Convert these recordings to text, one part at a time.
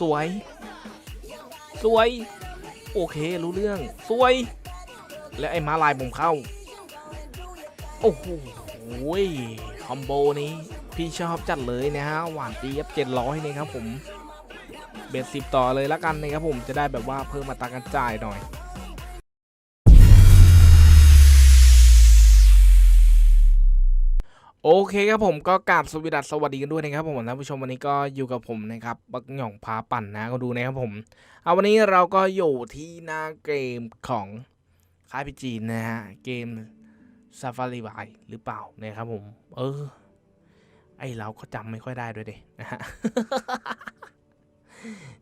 สวย สวย โอเครู้เรื่อง สวย และไอ้มาลายผมเข้า โอ้โหคอมโบนี้ พี่ชอบจัดเลยนะฮะ หวานเจ็ดร้อยนะครับผม เบสสิบต่อเลยละกันนะครับผมจะได้แบบว่าเพิ่มมาตราการจ่ายหน่อย โอเคครับผมก็กราบสวสดัสสวัสดีกันด้วยนะครับผมท่านผู้ชมวันนี้ก็อยู่กับผมนะครับบักหย่องพาปั่นนะก็ดูนะครับผมเอาวันนี้เราก็อยู่ที่หน้าเกมของค่ายพีจีนนะฮะเกม Safari w i หรือเปล่านะครับผม เออ ไอเราก็จำไม่ค่อยได้ด้วยเด็นะฮะ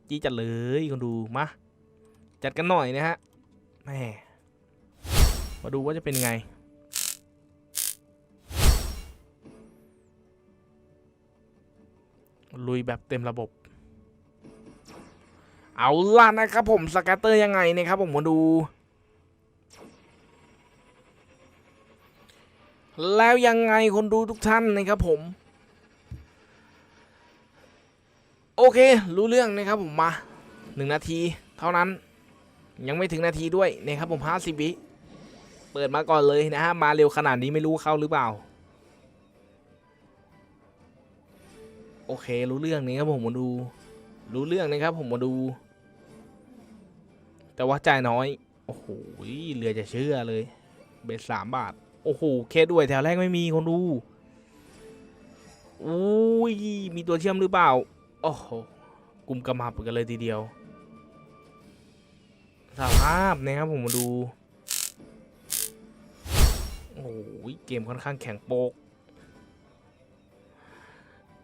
จี้จัดเลยคนดูมาจัดกันหน่อยนะฮะแม่มาดูว่าจะเป็นไง ลุยแบบเต็มระบบ เอาล่ะนะครับผมสแกตเตอร์ยังไงนะครับผมมาดู แล้วยังไงคนดูทุกท่านนะครับผม โอเค รู้เรื่องนะครับผมมาหนึ่งนาทีเท่านั้น ยังไม่ถึงนาทีด้วยนะครับผมห้าสิบวิเปิดมาก่อนเลยนะฮะมาเร็วขนาดนี้ไม่รู้เข้าหรือเปล่า โอเค รู้เรื่องนี้ครับผมมาดู รู้เรื่องนะครับผมมาดู แต่ว่าจ่ายน้อย โอ้โหเหลือจะเชื่อเลย เบสสามบาท โอ้โห เคสด้วยแถวแรกไม่มีคนดูอุ้ย มีตัวเชื่อมหรือเปล่า โอ้โหกลุ่มกำมับกันเลยทีเดียวสภาพนะครับผมมาดู โอ้โหเกมค่อนข้างแข็งโปก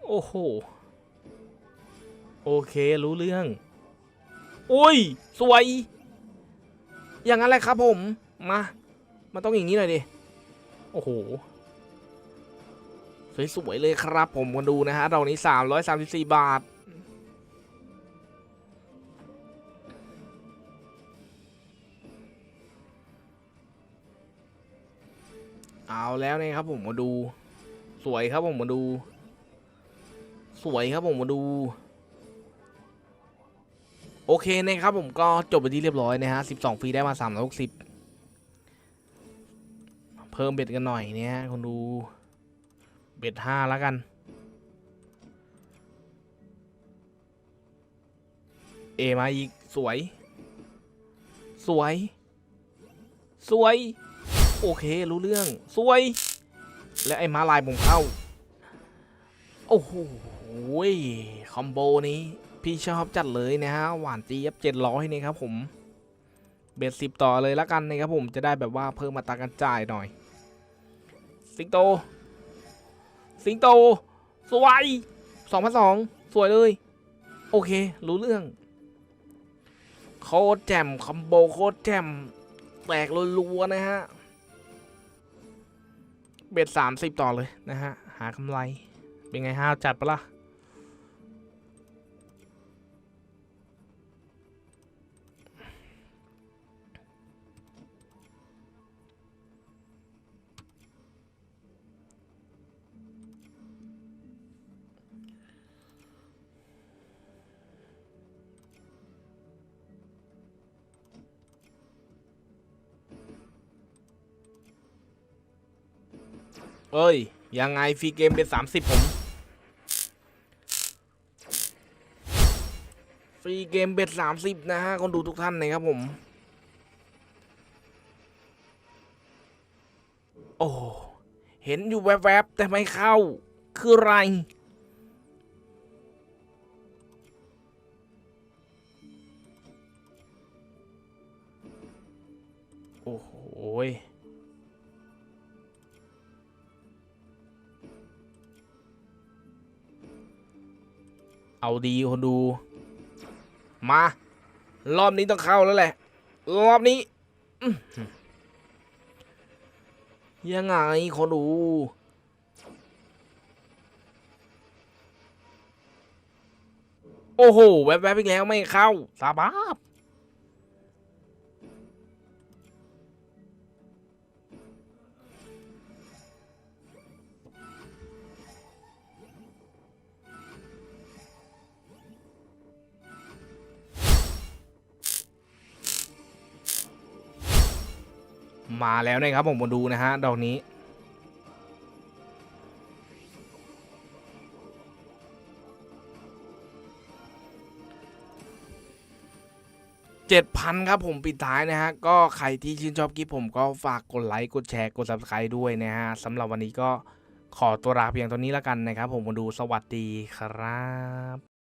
โอ้โห โอเครู้เรื่องอุ้ย สวย อย่างนั้นแหละครับผม มา มันต้องอย่างนี้หน่อยดิ โอ้โห สวยๆเลยครับผมมาดูนะฮะเรานี้ 334 บาทเอาแล้วนะครับผมมาดู สวยครับผมมาดู สวยครับผมมาดู โอเคนะครับผมก็จบไปที่เรียบร้อยนะฮะ 12ฟรีได้มา360เพิ่มเบ็ดกันหน่อยเนี่ยคนดู เบ็ดห้าแล้วกัน เอมาอีก สวย สวย สวย โอเค รู้เรื่อง สวย และไอ้ม้าลายผมเข้า โอ้โหคอมโบนี้พี่ชอบจัดเลยนะฮะหวานเจี๊ยบเจ็ดร้อยนี่ครับผมเบ็ดสิบต่อเลยละกันนะครับผมจะได้แบบว่าเพิ่มมาตากันจ่ายหน่อย สิงโต สิงโต สวยสองพันสองสวยเลย โอเค รู้เรื่อง โคตรแจ่มคอมโบโคตรแจ่มแตกรัวๆนะฮะ เบ็ดสามสิบต่อเลยนะฮะ หากำไร เป็นไงห้าวจัดปะล่ะเอ้ย ยังไงฟรีเกมเป็นสามสิบผม ฟรีเกมเบ็ดสามสิบนะฮะคนดูทุกท่านนะครับผม โอ้เห็นอยู่แวบๆแต่ไม่เข้า คืออะไร โอ้โหยเอาดีคนดู มา รอบนี้ต้องเข้าแล้วแหละ รอบนี้ ยังไงขอดู โอ้โห แวบๆอีกแล้วไม่เข้า สาบาบ มาแล้วนะครับผมมาดูนะฮะดอกนี้เจ็ดพันครับผมปิดท้ายนะฮะ ก็ใครที่ชื่นชอบคลิปผมก็ฝากกดไลค์ กดแชร์ กด subscribe ด้วยนะฮะสำหรับวันนี้ก็ขอตัวลาเพียงเท่านี้แล้วกันนะครับผมมาดูสวัสดีครับ